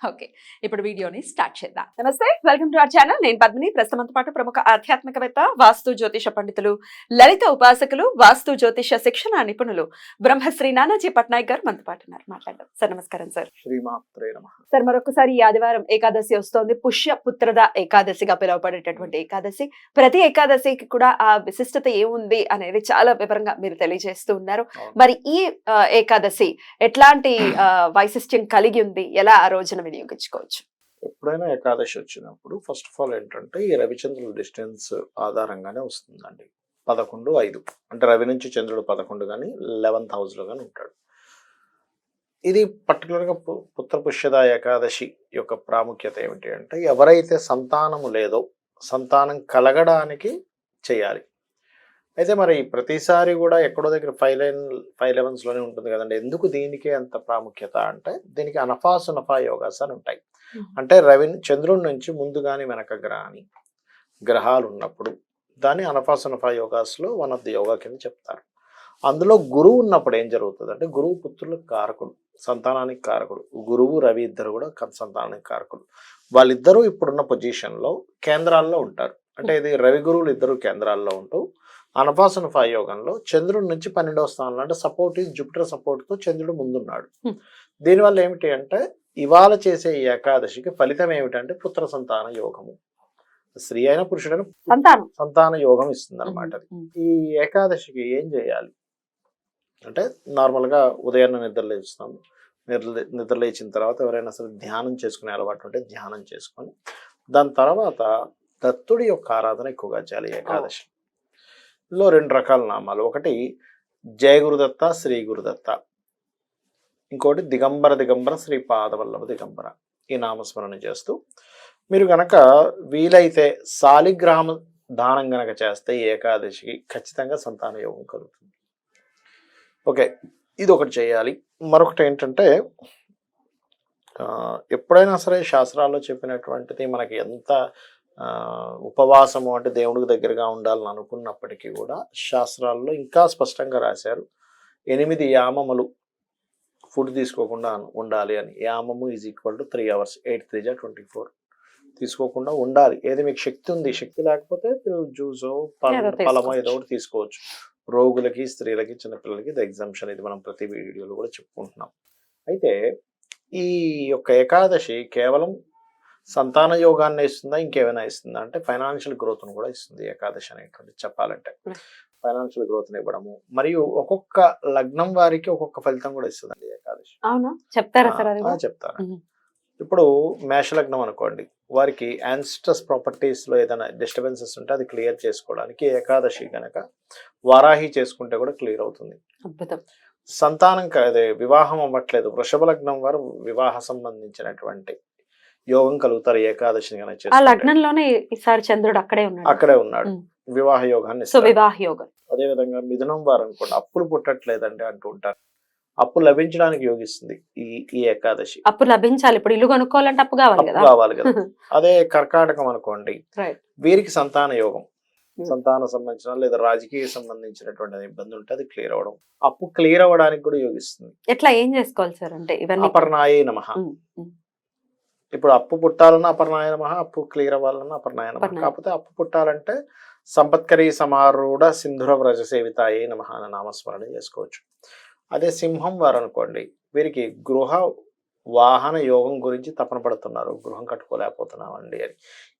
Okay ఇప్పుడు వీడియోని start చేద్దాం. నమస్తే వెల్కమ్ టు అవర్ ఛానల్. నేను పద్మిని. ప్రస్తుతంతో పాటు ప్రముఖ ఆధ్యాత్మికవేత్త వాస్తు జ్యోతిష పండితులు లలిత ఉపాసకులు వాస్తు జ్యోతిష శిక్షణ నిపుణులు బ్రహ్మశ్రీ నానాజీ పట్నాయక్ గారు మనతో పాటు ఉన్నారు. మాట్లాడదాం. సార్ నమస్కారం సార్. సార్ మరొకసారి ఈ ఆదివారం ఏకాదశి వస్తోంది. పుష్య పుత్రద ఏకాదశిగా పిలువబడేటటువంటి ఏకాదశి. ప్రతి ఏకాదశికి కూడా ఆ విశిష్టత ఏముంది అనేది చాలా వివరంగా మీరు తెలియజేస్తూ ఉన్నారు. మరి ఈ ఏకాదశి ఎట్లాంటి ఆ, వైశిష్ట్యం కలిగి ఉంది? ఎలా ఆ రోజున వినియోగించుకోవచ్చు. ఎప్పుడైనా ఏకాదశి వచ్చినప్పుడు ఫస్ట్ ఆఫ్ ఆల్ ఏంటంటే ఈ రవిచంద్రుల డిస్టెన్స్ ఆధారంగానే వస్తుందండి. పదకొండు ఐదు. అంటే రవి నుంచి చంద్రుడు పదకొండు కానీ లెవెన్త్ హౌస్లో కానీ ఉంటాడు. ఇది పర్టికులర్గా పుత్రపుష్యద పుష్యద ఏకాదశి యొక్క ప్రాముఖ్యత ఏమిటి అంటే ఎవరైతే సంతానము లేదో సంతానం కలగడానికి చేయాలి. అయితే మరి ప్రతిసారి కూడా ఎక్కడో దగ్గర ఫైవ్ లైన్ ఫైవ్ లెవెన్స్లోనే ఉంటుంది కదండి. ఎందుకు దీనికి అంత ప్రాముఖ్యత అంటే దీనికి అనఫా సునఫా యోగాస్ అని ఉంటాయి. అంటే రవి చంద్రుడి నుంచి ముందు కానీ వెనక కానీ గ్రహాలు ఉన్నప్పుడు దాన్ని అనఫా సునఫా యోగాస్లో వన్ ఆఫ్ ది యోగా కింద చెప్తారు. అందులో గురువు ఉన్నప్పుడు ఏం జరుగుతుంది అంటే గురువు పుత్రులకు కారకుడు సంతానానికి కారకుడు. గురువు రవి ఇద్దరు కూడా సంతానానికి కారకుడు వాళ్ళిద్దరూ ఇప్పుడున్న పొజిషన్లో కేంద్రాల్లో ఉంటారు. అంటే ఇది రవి గురువులు ఇద్దరు కేంద్రాల్లో ఉంటూ అనపాసన యోగంలో చంద్రుడి నుంచి పన్నెండవ స్థానంలో అంటే సపోర్ట్ జూపిటర్ సపోర్ట్తో చంద్రుడు ముందున్నాడు. దీనివల్ల ఏమిటి అంటే ఇవాళ చేసే ఈ ఏకాదశికి ఫలితం ఏమిటంటే పుత్ర సంతాన యోగము. స్త్రీ అయిన పురుషుడైన సంతానం. సంతాన యోగం ఇస్తుంది అనమాట ఈ ఏకాదశికి ఏం చేయాలి? అంటే నార్మల్గా ఉదయాన్నే నిద్ర లేస్తాము. నిద్ర నిద్ర లేచిన తర్వాత ఎవరైనా సరే ధ్యానం చేసుకునే అలవాటు ఉంటే ధ్యానం చేసుకొని దాని తర్వాత దత్తుడి యొక్క ఆరాధన ఎక్కువగా చేయాలి ఏకాదశి లో రెండు రకాల నామాలు. ఒకటి జయగురుదత్త శ్రీ గురుదత్త. ఇంకోటి దిగంబర దిగంబర శ్రీ పాదవల్లభ దిగంబర. ఈ నామస్మరణ చేస్తూ మీరు గనక వీలైతే సాలిగ్రామ దానం గనక చేస్తే ఏకాదశికి ఖచ్చితంగా సంతాన యోగం కలుగుతుంది. ఓకే ఇది ఒకటి చేయాలి. మరొకటి ఏంటంటే ఎప్పుడైనా సరే శాస్త్రాల్లో చెప్పినటువంటిది మనకి ఎంత ఉపవాసము అంటే దేవుడికి దగ్గరగా ఉండాలని అనుకున్నప్పటికీ కూడా శాస్త్రాల్లో ఇంకా స్పష్టంగా రాశారు ఎనిమిది యామములు ఫుడ్ తీసుకోకుండా ఉండాలి అని. యామము is equal to three hours eight three జా ట్వంటీ ఫోర్ తీసుకోకుండా ఉండాలి. ఏది మీకు శక్తి ఉంది? శక్తి లేకపోతే మీరు జ్యూసో ఫలమో ఏదో. ఒకటి తీసుకోవచ్చు. రోగులకి స్త్రీలకి చిన్నపిల్లలకి ఇది ఎగ్జామ్షన్ ఇది మనం ప్రతి వీడియోలో కూడా చెప్పుకుంటున్నాం. అయితే ఈ యొక్క ఏకాదశి కేవలం సంతాన యోగాన్ని ఇస్తుందా ఇంకేమైనా ఇస్తుందా? అంటే ఫైనాన్షియల్ గ్రోత్ను కూడా ఇస్తుంది ఏకాదశి అనేటువంటి చెప్పాలంటే. Hmm. ఫైనాన్షియల్ గ్రోత్ ఇవ్వడము మరియు ఒక్కొక్క లగ్నం వారికి ఒక్కొక్క ఫలితం కూడా ఇస్తుందండి ఏకాదశి. అవునా? చెప్తారా సార్? చెప్తాను. Mhm. ఇప్పుడు మేషలగ్నం అనుకోండి వారికి యాన్స్టస్ ప్రాపర్టీస్లో ఏదైనా డిస్టర్బెన్సెస్ ఉంటే అది క్లియర్ చేసుకోవడానికి ఏకాదశి గనక వారాహి చేసుకుంటే కూడా క్లియర్ అవుతుంది. అద్భుతం. సంతానం అదే వివాహం అవ్వట్లేదు. వృషభ లగ్నం వారు వివాహ సంబంధించినటువంటి యోగం కలుగుతారు ఏకాదశిని కనుక ఆ. లగ్నంలోనే ఈసారి చంద్రుడు అక్కడే ఉన్నాడు. అక్కడే ఉన్నాడు. వివాహ యోగాన్ని సో. వివాహ యోగం. అదే విధంగా మిథునం వారు అనుకోండి అప్పులు పుట్టట్లేదండి అంటూ ఉంటారు. అప్పు లభించడానికి యోగిస్తుంది ఈ ఈ ఏకాదశి. అప్పు లభించాలి. ఇప్పుడు ఇల్లు కొనుక్కోవాలంటే అప్పు కావాలి కదా? కావాలి కదా. అదే కర్కాటకం అనుకోండి వీరికి సంతాన యోగం. సంతాన సంబంధించిన లేదా రాజకీయ సంబంధించినటువంటి ఇబ్బంది ఉంటే అది క్లియర్ అవ్వడం. అప్పు క్లియర్ అవ్వడానికి కూడా యోగిస్తుంది. ఎట్లా? ఏం చేసుకోవాలి సార్? అంటే ఇవన్నీ అపర్ణాయే నమ. ఇప్పుడు అప్పు పుట్టాలన్నా అపర్ణాయ నమ అప్పు క్లియర్ అవ్వాలన్నా అపర్ణాయ నమ. అపర్ణాయ. కాకపోతే అప్పు పుట్టాలంటే సంపత్కరి సమారూఢ సింధుర వ్రజ సేవితాయే నమ అనే నామస్మరణ చేసుకోవచ్చు. అదే సింహం వారు అనుకోండి వీరికి గృహ వాహన యోగం గురించి తపన పడుతున్నారు. గృహం కట్టుకోలేకపోతున్నామండి అని.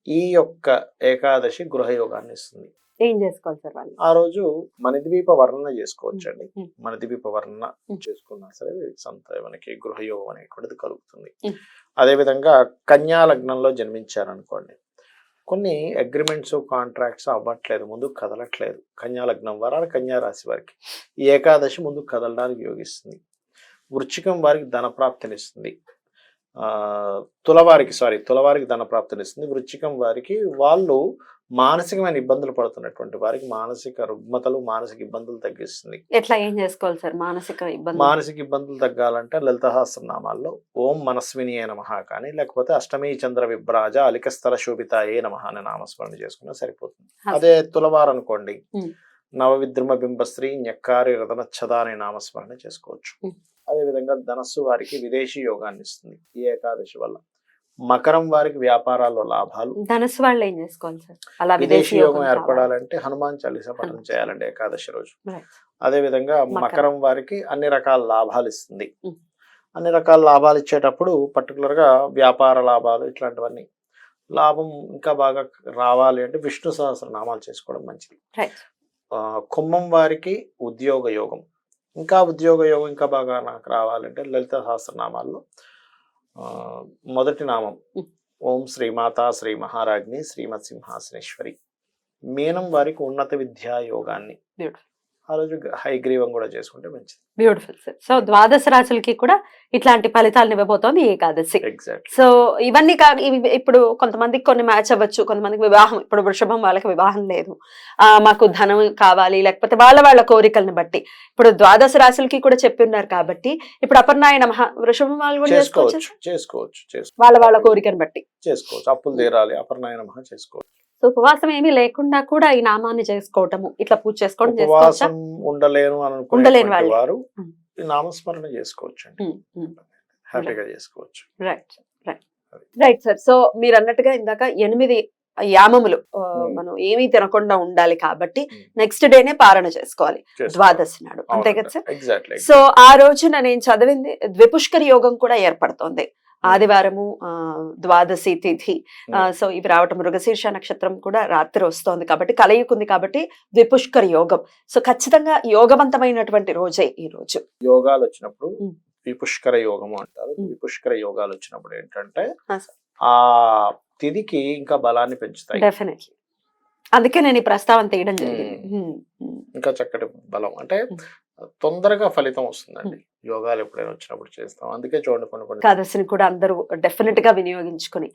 ఈ యొక్క ఏకాదశి గృహ యోగాన్ని ఇస్తుంది. ఏం చేసుకోవాలి సార్ వాళ్ళు? ఆ రోజు మణిద్వీప వర్ణన చేసుకోవచ్చండి. Hmm. మణిద్వీప వర్ణన. చేసుకున్నా సరే సంత మనకి గృహయోగం అనేటువంటిది కలుగుతుంది. Hmm. అదేవిధంగా కన్యా లగ్నంలో జన్మించారనుకోండి కొన్ని అగ్రిమెంట్స్ కాంట్రాక్ట్స్ అవ్వట్లేదు ముందుకు కదలట్లేదు. కన్యా లగ్నం వారు కన్యా రాశి వారికి. ఏకాదశి ముందుకు కదలడానికి యోగిస్తుంది. వృచ్చికం వారికి ధనప్రాప్తినిస్తుంది ఆ తులవారికి సారీ తులవారికి ధనప్రాప్తినిస్తుంది వృచ్చికం వారికి వాళ్ళు మానసికమైన ఇబ్బందులు పడుతున్నటువంటి వారికి మానసిక రుగ్మతలు మానసిక ఇబ్బందులు తగ్గిస్తుంది. ఎట్లా ఏం చేసుకోవాలి సార్? మానసిక ఇబ్బంది మానసిక ఇబ్బందులు తగ్గాలంటే లలితహాస్త్రనామాల్లో ఓం మనస్విని ఏ నమః కానీ లేకపోతే అష్టమి చంద్ర విభ్రాజ అలికస్థల శోభిత ఏ నమః అనే నామస్మరణ చేసుకున్నా సరిపోతుంది. అదే. తులవారు అనుకోండి. నవవిద్రుమ బింబశ్రీ ñక్కారి రతనచ్చద అనే నామస్మరణ చేసుకోవచ్చు. ఉమ్. అదే విధంగా ధనస్సు వారికి విదేశీ యోగాన్ని ఇస్తుంది. ఈ ఏకాదశి వల్ల. మకరం వారికి వ్యాపారాల్లో లాభాలు ధనుసు వాళ్ళు ఏం చేసుకోవాలి సార్ అలా విదేశీ యోగం. ఏర్పడాలంటే హనుమాన్ చాలీసా పఠనం చేయాలండి ఏకాదశి రోజు. అదే విధంగా మకరం. వారికి అన్ని రకాల లాభాలు ఇస్తుంది. అన్ని రకాల లాభాలు ఇచ్చేటప్పుడు పర్టికులర్గా వ్యాపార లాభాలు ఇట్లాంటివన్నీ లాభం ఇంకా బాగా రావాలి అంటే విష్ణు సహస్రనామాలు చేసుకోవడం మంచిది కుంభం వారికి ఉద్యోగ యోగం ఇంకా ఉద్యోగ యోగం ఇంకా బాగా నాకు రావాలంటే లలిత సహస్రనామాల్లో మొదటి నామం. ఓం శ్రీమాత శ్రీ మహారాజ్ని శ్రీమత్ సింహాసనేశ్వరి మీనం వారికి ఉన్నత విద్యా యోగాన్ని. ఆ రోజు హైగ్రీవం కూడా చేసుకుంటే మంచిది. బ్యూటిఫుల్ సార్ సో ద్వాదశ రాశులకి కూడా ఇట్లాంటి ఫలితాలను ఇవ్వబోతోంది ఏకాదశి. ఎగ్జాక్ట్ సో ఇవన్నీ కా ఇవి ఇప్పుడు కొంతమందికి కొన్ని మ్యాచ్ అవ్వచ్చు కొంతమందికి వివాహం ఇప్పుడు వృషభం వాళ్ళకి వివాహం లేదు. ఆ మాకు ధనం కావాలి లేకపోతే వాళ్ళ వాళ్ళ కోరికలను బట్టి. ఇప్పుడు ద్వాదశ రాశులకి కూడా చెప్పి ఉన్నారు కాబట్టి ఇప్పుడు అపర్ణాయన మహా వృషభం వాళ్ళు కూడా చేసుకోవచ్చు చేసుకోవచ్చు చేసుకోవచ్చు చేసుకో వాళ్ళ వాళ్ళ కోరికను బట్టి. చేసుకోవచ్చు. అప్పులు తీరాలి అపర్ణాయన చేసుకోవచ్చు. సో ఉపవాసం ఏమీ లేకుండా కూడా ఈ నామాన్ని చేసుకోవటము ఇట్లా పూజ చేసుకోవడం చేసుకోవచ్చా? ఉండలేను అని ఉండలేని వాళ్ళే. నామస్మరణ చేసుకోవచ్చు హ్యాపీగా చేసుకోవచ్చు. Right right. Right sir so మీరు అన్నట్టుగా ఇందాక ఎనిమిది యామములు. మనం ఏమీ తినకుండా ఉండాలి కాబట్టి. నెక్స్ట్ డేనే పారణ చేసుకోవాలి ద్వాదశి నాడు. అంతే కదా సార్? ఎగ్జాక్ట్లీ సో ఆ రోజున నేను చదివింది ద్విపుష్కర యోగం కూడా ఏర్పడుతోంది. ఆదివారము ఆ, ద్వాదశి తిథి. సో ఇవి రావటం మృగశీర్ష నక్షత్రం కూడా రాత్రి వస్తోంది కాబట్టి కలయికుంది కాబట్టి ద్విపుష్కర యోగం. సో ఖచ్చితంగా యోగవంతమైనటువంటి రోజే ఈ రోజు. యోగాలు వచ్చినప్పుడు ఉమ్. విపుష్కర యోగము అంటారు. ఉమ్. విపుష్కర యోగాలు వచ్చినప్పుడు ఏంటంటే ఆ, తిదికి ఇంకా బలాన్ని పెంచుతాయి. డెఫినెట్లీ అందుకే నేను ఈ ప్రస్తావన తీయడం జరిగింది. ఇంకా చక్కటి బలం. అంటే. తొందరగా ఫలితం వస్తుందండి. యోగాలు ఎప్పుడైనా వచ్చినప్పుడు చేస్తాం. అందుకే చూడండి కొన్ని కొన్ని ఏకాదశిని కూడా అందరూ డెఫినెట్గా వినియోగించుకుని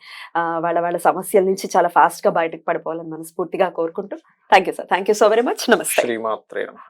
వాళ్ళ వాళ్ళ సమస్యల నుంచి చాలా ఫాస్ట్గా బయటకు పడిపోవాలని మనస్ఫూర్తిగా కోరుకుంటూ thank you sir thank you so very much నమస్తే శ్రీమాత్రే నమః.